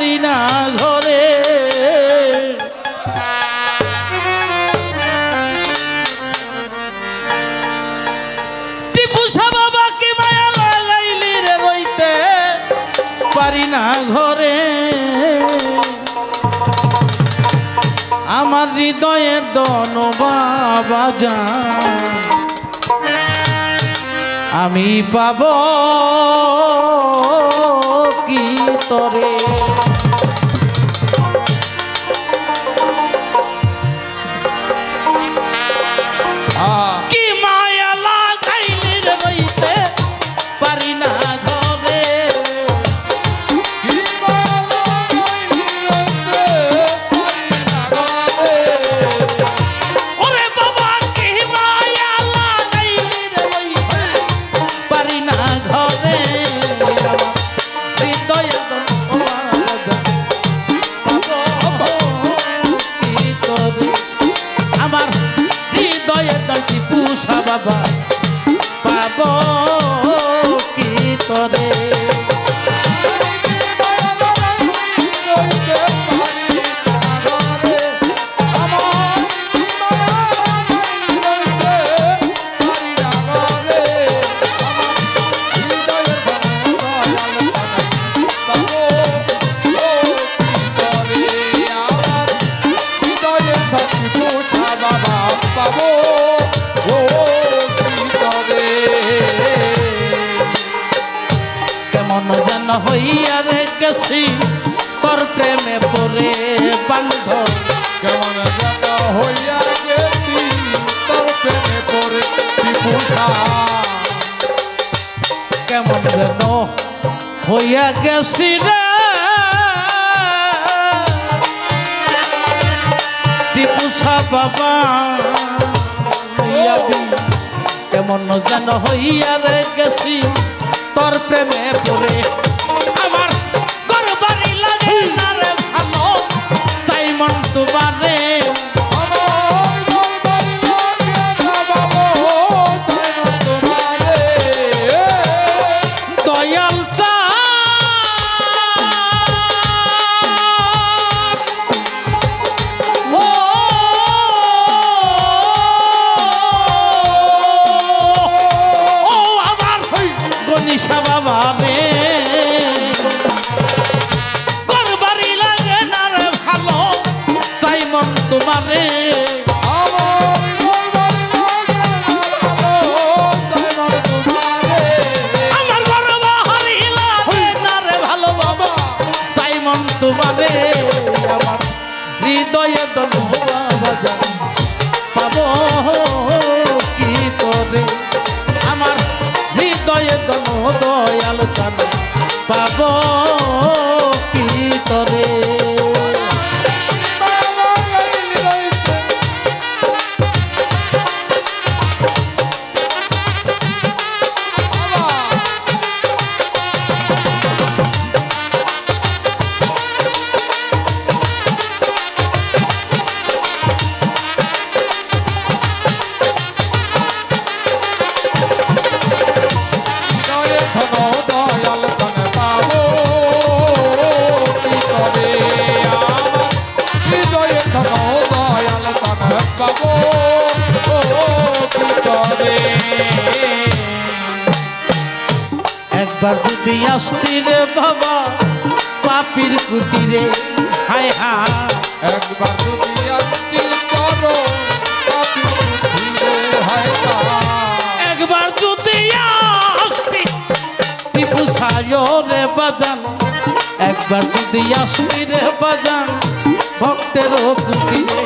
পারি না ঘরে। পারি না ঘরে। আমার হৃদয়ের দন বাবা আমি পাব কি তরে? হইয়া রে গেছি তোর প্রেমে পড়ে বান্ধ কেমন যেন হইয়া গেছি তোর প্রেমে বিভূষা কেমন যেন হইয়া গেছি রে। টিপুসা বাবা কেমন যেন হইয়া রে গেছি তোর প্রেমে পড়ে দয়াল চান পাব কি তোরে? একবার যদি আসতি রে বাবা পাপির কুটিরে হায় হায়। একবার যদি আত্মি করো একবার যদি আসতি টিপু সায়রে বাজান। একবার যদি আসতি রে বাজান ভক্তের কুটিরে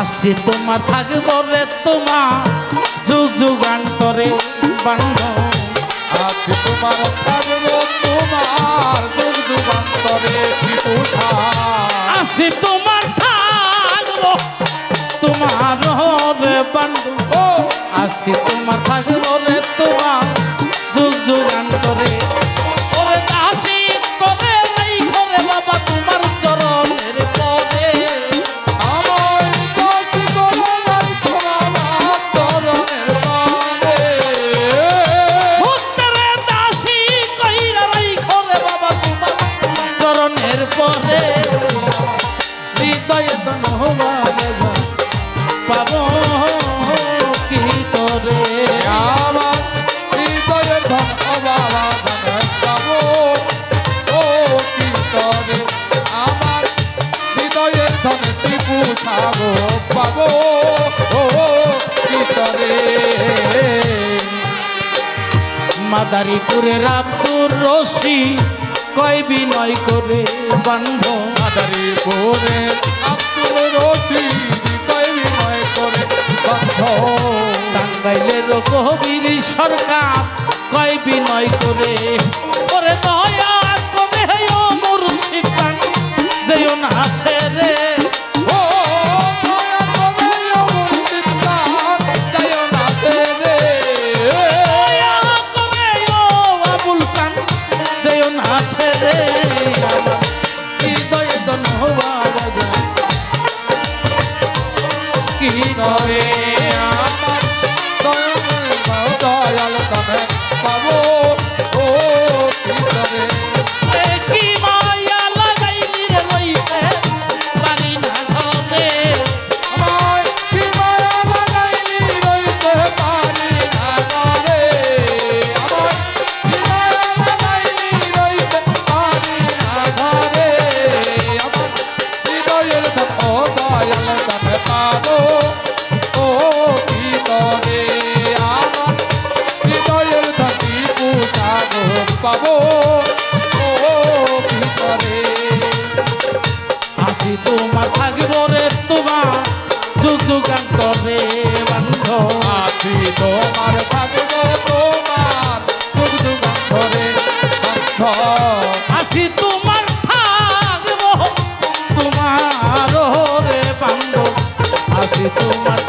আসি তোমার থাকব রে তোমার যুগ যুগান্তরে বান্ধ আসি তোমার থাকব তোমার যুগ যুগান্তরে আসি তোমার থাকব তোমার রে বান্ধব। মাদারীপুরের আব্দুর রশি কয় বিনয় করে বান্ধ? মাদারীপুরের আব্দুর রশি কয় বিনয় করে বন্ধ? টাঙ্গাইলের কবির সরকার কয় বিনয় করে পাবো। ও কি করে আসি তোমার থাকব রে তোমার যুগ যুগান্তরে বন্ধ। আসি তোমার থাকব তোমার যুগ যুগান্তরে বন্ধ। আসি তোমার থাকব তোমার রে বন্ধ আসি তোমার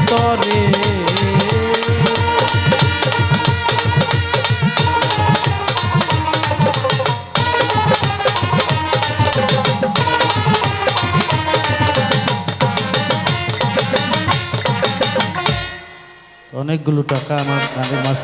ভিতরে। অনেকগুলো টাকা আমার কানে মাছ